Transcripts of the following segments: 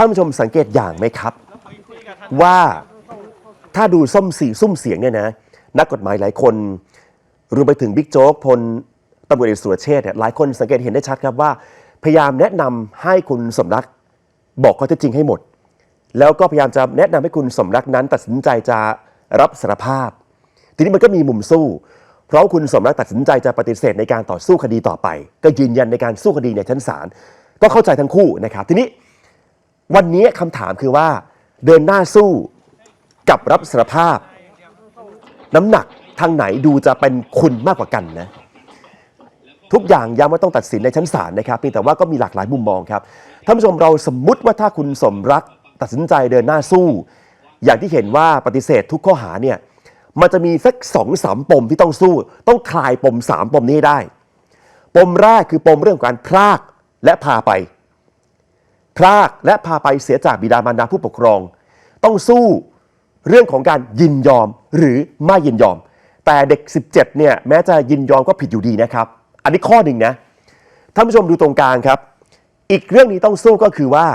ท่านผู้ชมสังเกตอย่างไหมครับ ว่าถ้าดูส้มสีซุ่มเสียงเนี่ยนะนักกฎหมายหลายคนรวมไปถึงบิ๊กโจ๊กพลตำรวจเอกสุรเชษฐ์เนี่ยหลายคนสังเกตเห็นได้ชัดครับว่า พยายามแนะนำให้คุณสมรักบอกข้อเท็จจริงให้หมด แล้วก็พยายามจะแนะนำให้คุณสมรักนั้น ตัดสินใจจะรับสารภาพ ทีนี้มันก็มีมุมสู้ เพราะคุณสมรักตัดสินใจจะปฏิเสธในการต่อสู้คดีต่อไป ก็ยืนยันในการสู้คดีในชั้นศาลก็เข้าใจทั้งคู่นะครับทีนี้ วันนี้คำถามคือว่า เดินหน้าสู้กับรับสารภาพ น้ำหนักทางไหนดูจะเป็นคุณมากกว่ากันนะ ทุกอย่างย้ำว่าต้องตัดสินในชั้นศาลนะครับเพียงแต่ว่าก็มีหลากหลายมุมมองครับท่านผู้ชมเราสมมุติว่าถ้าคุณสมรักตัดสินใจเดินหน้าสู้ อย่างที่เห็นว่าปฏิเสธทุกข้อหาเนี่ยมันจะมีสักสองสามปมที่ต้องสู้ ต้องคลายปมสามปมนี้ให้ได้ ปมแรกคือปมเรื่องของการพรากและพาไป พรากและพาไปเสียจากบิดามารดาผู้ปกครอง ต้องสู้เรื่องของการยินยอมหรือไม่ยินยอม แต่เด็ก 17 เนี่ยแม้จะยินยอมก็ผิดอยู่ดีนะครับ อันนี้ข้อหนึ่งนะท่านผู้ชมดูตรงกลางครับ อีกเรื่องนี้ต้องสู้ก็คือว่า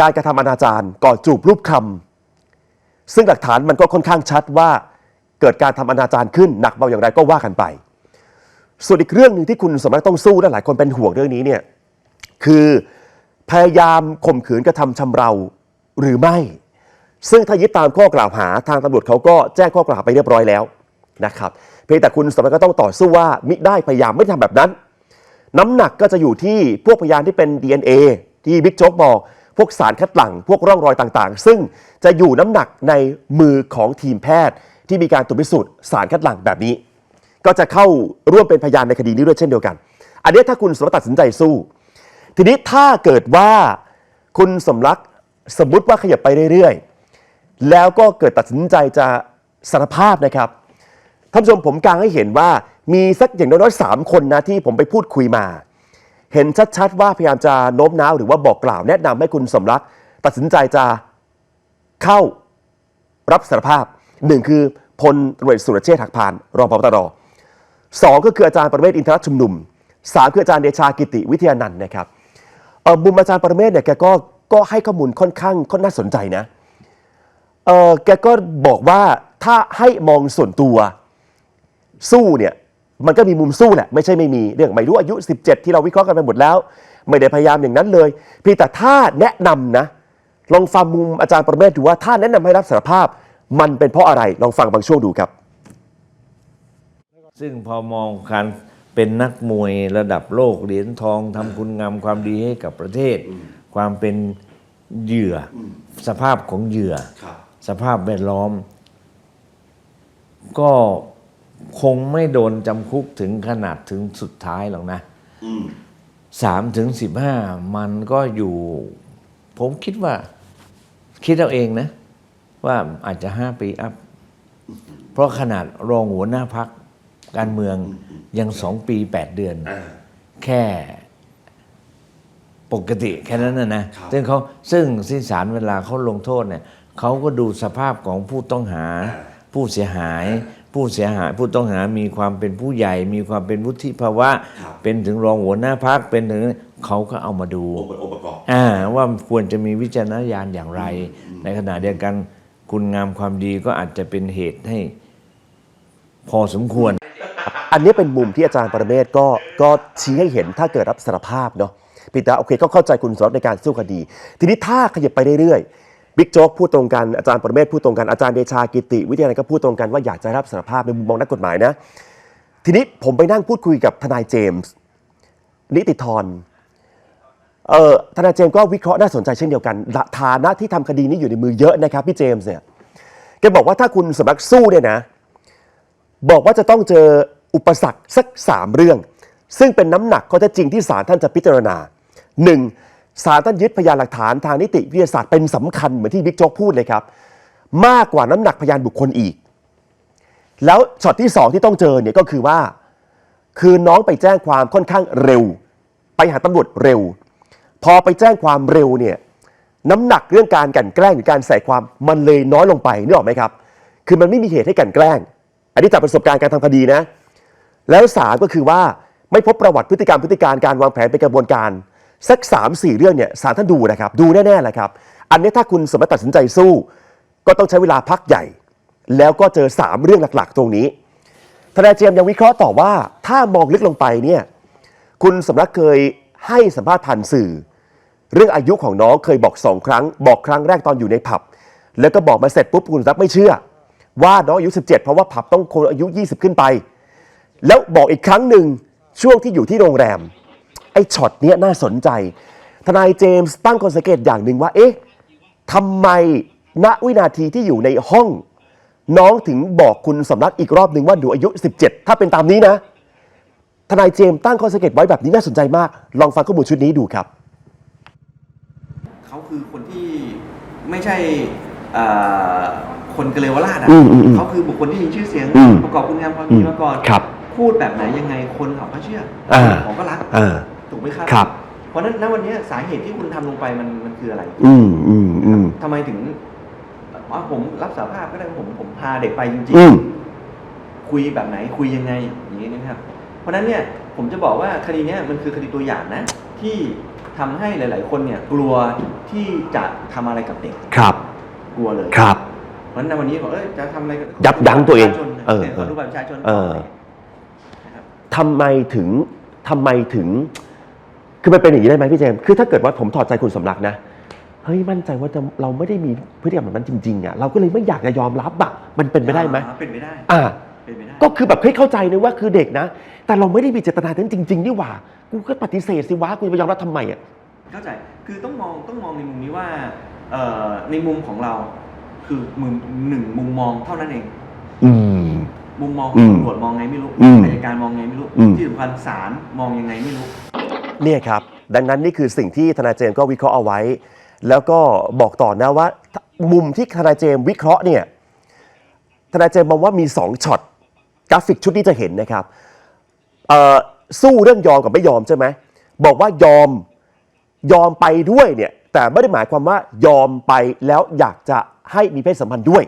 การกระทำอนาจารก่อจูบรูปคำซึ่งหลักฐานมันก็ค่อนข้างชัดว่าเกิดการทำอนาจารขึ้นหนักเบาอย่างไรก็ว่ากันไป ส่วนอีกเรื่องหนึ่งที่คุณสมรักต้องสู้และหลายคนเป็นห่วงเรื่องนี้เนี่ยคือ พยายามข่มขืนกระทำชำเราหรือไม่ ซึ่งถ้ายึดตามข้อกล่าวหาทางตำรวจเขาก็แจ้งข้อกล่าวหาไปเรียบร้อยแล้วนะครับเพียงแต่คุณสมรักก็ต้องต่อสู้ว่ามิได้พยายามไม่ทำแบบนั้น น้ำหนักก็จะอยู่ที่พวกพยานที่เป็น DNA ที่บิ๊กโจ๊กบอกพวกสารคัดหลั่งพวกร่องรอยต่างๆ ซึ่งจะอยู่น้ำหนักในมือของทีมแพทย์ ที่มีการตรวจพิสูจน์สารคัดหลั่งแบบนี้ ก็จะเข้าร่วมเป็นพยานในคดีนี้ด้วยเช่นเดียวกัน อันนี้ถ้าคุณสมรักตัดสินใจสู้ ทีนี้ถ้าเกิดว่าคุณสมรักสมมุติว่าขยับไปเรื่อยๆ แล้วก็เกิดตัดสินใจจะสารภาพนะครับท่านผู้ชมผมกางให้เห็นว่ามีสักอย่างน้อยๆสามคนนะที่ผมไปพูดคุยมา เห็นชัดๆ ว่าพยายามจะโน้มน้าวหรือว่าบอกกล่าวแนะนำให้คุณสมรัก ตัดสินใจจะเข้ารับสารภาพหนึ่งคือพลตรวจสุรเชษฐ์หักพานรองพบตรสองก็คืออาจารย์ประเวศอินทรชุมนุมสามคืออาจารย์เดชากิติวิทยานันท์นะครับ มุมอาจารย์ประเวศเนี่ยแกก็ก็ให้ข้อมูลค่อนข้างค่อนน่าสนใจนะเออแกก็บอกว่าถ้าให้มองส่วนตัวสู้เนี่ยมันก็มีมุมสู้แหละไม่ใช่ไม่มีเรื่องไม่รู้อายุ 17 ที่เราวิเคราะห์กันไปหมดแล้ว ไม่ได้พยายามอย่างนั้นเลยเพียงแต่ถ้าแนะนำนะ ลองฟังมุมอาจารย์ประเมศดูว่าถ้าแนะนำให้รับสารภาพ มันเป็นเพราะอะไรลองฟังบางช่วงดูครับ ซึ่งพอมองการ เป็นนักมวยระดับโลกเหรียญทองทำคุณงามความดีให้กับประเทศ ความเป็นเหยื่ออสภาพของเหยื่อสภาพแวดล้อม ก็คงไม่โดนจำคุกถึงขนาดถึงสุดท้ายหรอกนะสามถึงสิบห้ามันก็อยู่ ผมคิดว่า คิดเอาเองนะ ว่าอาจจะห้าปีอัพ เพราะขนาดรองหัวหน้าพัก การเมืองยังสองปีแปดเดือน แค่ปกติแค่นั้นนะนะซึ่งเขาซึ่งสิ้นศาลเวลาเขาลงโทษเนี่ยเขาก็ดูสภาพของผู้ต้องหา ผู้เสียหาย ผู้เสียหายผู้ต้องหามีความเป็นผู้ใหญ่ มีความเป็นวุฒิภาวะ เป็นถึงรองหัวหน้าพักเป็นถึงเขาก็เอามาดูอ่าว่าควรจะมีวิจารณญาณอย่างไร ในขณะเดียวกันคุณงามความดีก็อาจจะเป็นเหตุให้พอสมควร อันนี้เป็นมุมที่อาจารย์ปรเมศก็ก็ชี้ให้เห็นถ้าเกิดรับสารภาพเนาะปีตาโอเคก็เข้าใจคุณสมรักในการสู้คดี ทีนี้ถ้าขยับไปเรื่อยๆบิ๊กโจ๊กพูดตรงกันอาจารย์ปรเมศพูดตรงกันอาจารย์เดชากิติ วิทยานันก็พูดตรงกันว่าอยากจะรับสารภาพในมุมมองนักกฎหมายนะ ทีนี้ผมไปนั่งพูดคุยกับทนายเจมส์นิติธรเอ่อทนายเจมส์ก็วิเคราะห์น่าสนใจเช่นเดียวกันฐานะที่ทำคดีนี้อยู่ในมือเยอะนะครับพี่เจมส์เนี่ยแกบอกว่าถ้าคุณสมรักสู้เนี่ยนะ บอกว่าจะต้องเจอ อุปสรรคสัก 3 เรื่อง ซึ่งเป็นน้ำหนักข้อเท็จจริงที่ศาลท่านจะพิจารณา 1. ศาลท่านยึดพยานหลักฐานทางนิติวิทยาศาสตร์เป็นสำคัญเหมือนที่บิ๊กโจ๊กพูดเลยครับ มากกว่าน้ำหนักพยานบุคคลอีก แล้วช็อตที่ 2 ที่ต้องเจอเนี่ยก็คือว่า คือน้องไปแจ้งความค่อนข้างเร็ว ไปหาตำรวจเร็ว พอไปแจ้งความเร็วเนี่ยน้ำหนักเรื่องการกันแกล้งหรือการใส่ความมันเลยน้อยลงไปนึกออกไหมครับ คือมันไม่มีเหตุให้กันแกล้ง อันนี้จากประสบการณ์การทำคดีนะ แล้วสามก็คือว่าไม่พบประวัติพฤติกรรมพฤติการการวางแผนเป็นกระบวนการสัก3 4เรื่องเนี่ยสารท่านดูนะครับ ดูแน่ๆแหละครับ อันนี้ถ้าคุณสมมติตัดสินใจสู้ ก็ต้องใช้เวลาพักใหญ่ แล้วก็เจอ 3 เรื่องหลักๆ ตรงนี้ทนายเจมยังวิเคราะห์ต่อว่าถ้ามองลึกลงไปเนี่ยคุณสมรักเคยให้สัมภาษณ์ผ่านสื่อ เรื่องอายุของน้องเคยบอกสองครั้ง บอกครั้งแรกตอนอยู่ในผับ แล้วก็บอกมาเสร็จปุ๊บคุณสมรักไม่เชื่อ ว่าน้องอายุ 17 เพราะว่าผับต้องคนอายุ 20 ขึ้นไป แล้วบอกอีกครั้งหนึ่งช่วงที่อยู่ที่โรงแรม ไอ้ช็อตเนี้ยน่าสนใจ ทนายเจมส์ตั้งข้อสังเกตอย่างหนึ่งว่า เอ๊ะทำไมณวินาทีที่อยู่ในห้อง น้องถึงบอกคุณสำนักอีกรอบหนึ่งว่าหนูอายุ 17 ถ้าเป็นตามนี้นะ ทนายเจมส์ตั้งข้อสังเกตไว้แบบนี้น่าสนใจมาก ลองฟังข้อมูลชุดนี้ดูครับ เขาคือคนที่ไม่ใช่เอ่อคนกะเลวราชอะอืมอืมอืมเขาคือบุคคลที่มีชื่อเสียงอืมประกอบคุณงามความดีมาก่อน ครับ พูดแบบไหนยังไงคนเขาก็เชื่ออ่าเขาก็รักอ่า ถูกไหมครับ ครับ เพราะฉะนั้นณวันนี้สาเหตุที่คุณทำลงไปมันมันคืออะไรอืมอืมอืมทำไมถึงว่าผมรับสารภาพก็ได้ผมผมพาเด็กไปจริงอืม ๆ คุยแบบไหนคุยยังไงอย่างนี้นะครับ เพราะฉะนั้นเนี่ยผมจะบอกว่าคดีเนี้ยมันคือคดีตัวอย่างนะ ที่ทำให้หลาย ๆ คนเนี่ยกลัวที่จะทำอะไรกับเด็กครับ กลัวเลย ครับ เพราะฉะนั้นในวันนี้บอกเอ้ยจะทำอะไรกับยับยั้งตัวเองประชาชนเออเนี่ยขอดูบัตรประชาชนเออนะครับ ทำไมถึงทำไมถึง คือมันเป็นอย่างนี้ได้ไหมพี่เจมส์คือถ้าเกิดว่าผมถอดใจคุณสมรักนะเฮ้ยมั่นใจว่าจะเราไม่ได้มีพฤติกรรมแบบนั้นจริงๆอะเราก็เลยไม่อยากจะยอมรับอะมันเป็นไปได้ไหมอ่าเป็นไปได้อ่า เป็นไปได้ ก็คือแบบเฮ้ยเข้าใจนะว่าคือเด็กนะ แต่เราไม่ได้มีเจตนานั้นจริง ๆ นี่หว่า กูก็ปฏิเสธสิวะกูจะไปยอมรับทำไมอะ เข้าใจ คือต้องมองต้องมองในมุมนี้ว่าเอ่อในมุมของเราคือมุมหนึ่งมุมมองเท่านั้นเอง อืม มุมมองขอืองมตำรวจมองไงไม่รู้อืมอัยการมองไงไม่รู้ อืม ที่สำคัญศาลมองยังไงไม่รู้ เนี่ยครับ ดังนั้นนี่คือสิ่งที่ทนายเจมส์ก็วิเคราะห์เอาไว้ แล้วก็บอกต่อนะว่า มุมที่ทนายเจมส์วิเคราะห์เนี่ยทนายเจมส์มองว่ามี 2ช็อตกราฟิกชุดนี้จะเห็นนะครับเอ่อสู้เรื่องยอมกับไม่ยอมใช่ไหมบอกว่ายอมยอมไปด้วยเนี่ยแต่ไม่ได้หมายความว่ายอมไปแล้วอยากจะให้มีเพศสัมพันธ์ด้วย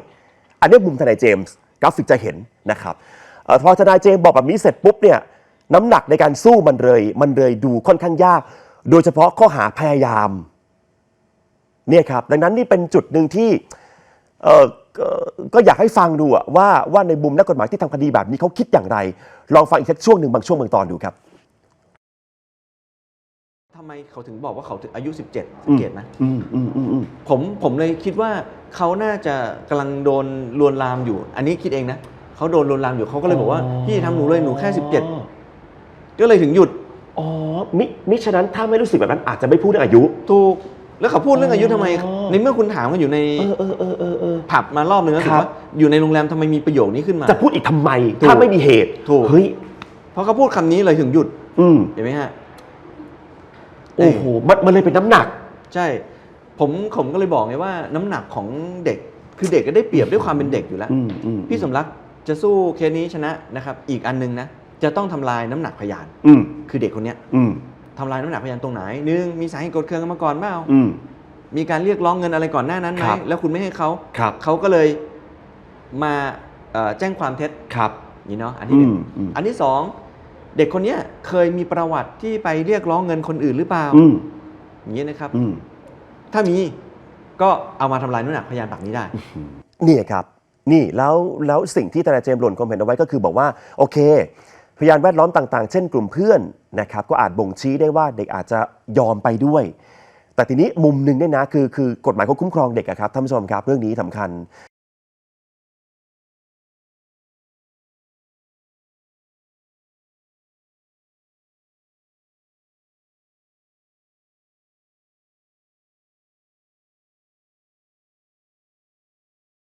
อันนี้มุมทนายเจมส์ กราฟิกจะเห็นนะครับอพอทนายเจมส์บอกแบบนี้เสร็จปุ๊บเนี่ยน้ำหนักในการสู้มันเลยมันเลยดูค่อนข้างยาก โดยเฉพาะข้อหาพยายามเนี่ยครับดังนั้นนี่เป็นจุดหนึ่งที่เออก็อยากให้ฟังดูว่าว่าในมุมนักกฎหมายที่ทำคดีแบบนี้เขาคิดอย่างไร ลองฟังอีกสักช่วงหนึ่งบางช่วงบางตอนดูครับ ทำไมเขาถึงบอกว่าเขาถึงอายุ 17สังเกตไหมอืมอืมอืมอืมผมผมเลยคิดว่าเขาน่าจะกำลังโดนลวนลามอยู่ อันนี้คิดเองนะเขาโดนลวนลามอยู่เขาก็เลยบอกว่าพี่ทำหนูเลยหนูแค่ 17 ก็เลยถึงหยุดอ๋อมิมิฉะนั้นถ้าไม่รู้สึกแบบนั้นอาจจะไม่พูดเรื่องอายุถูกแล้วเขาพูดเรื่องอายุทำไมอ๋อในเมื่อคุณถามกันอยู่ในเออเออเออเออเออผับมารอบนึงแล้วคถูรักบว่าอยู่ในโรงแรมทำไมมีประโยคนี้ขึ้นมา จะพูดอีกทำไมถูกถ้าไม่มีเหตุถูกเฮ้ยเพราะเขาพูดคำนี้เลยถึงหยุด อืมเห็นไหมฮะ โอ้โหมันมันเลยเป็นน้ำหนัก ใช่ผมผมก็เลยบอกไงว่าน้ำหนักของเด็กคือเด็กก็ได้เปรียบด้วยความเป็นเด็กอยู่แล้ว อืมอืมพี่สมรักจะสู้เคสนี้ชนะนะครับ อีกอันหนึงนะ จะต้องทำลายน้ำหนักพยาน อืมคือเด็กคนเนี้ยอืมทำลายน้ำหนักพยานตรงไหนหนึ่งมีสาเหตุกดเครื่องกันมาก่อนเปล่าอืม มีการเรียกร้องเงินอะไรก่อนหน้านั้นไหมครับ แล้วคุณไม่ให้เขาครับเขาก็เลยมาเอ่อแจ้งความเท็จครับ นี่เนาะอันที่หนึ่งอืมอืม อันที่สอง เด็กคนเนี้ยเคยมีประวัติที่ไปเรียกร้องเงินคนอื่นหรือเปล่าอืมอย่างนี้นะครับอืมถ้ามีก็เอามาทำลายน้ำหนักพยานปากนี้ได้ นี่ครับ นี่แล้วแล้วสิ่งที่ทนายเจมส์หล่นความเห็นเอาไว้ก็คือบอกว่า โอเค พยานแวดล้อมต่างๆ เช่นกลุ่มเพื่อนนะครับ ก็อาจบ่งชี้ได้ว่าเด็กอาจจะยอมไปด้วย แต่ทีนี้มุมหนึ่งเนี่ยนะคือคือกฎหมายเขาคุ้มครองเด็กอะครับท่านผู้ชมครับ เรื่องนี้สำคัญ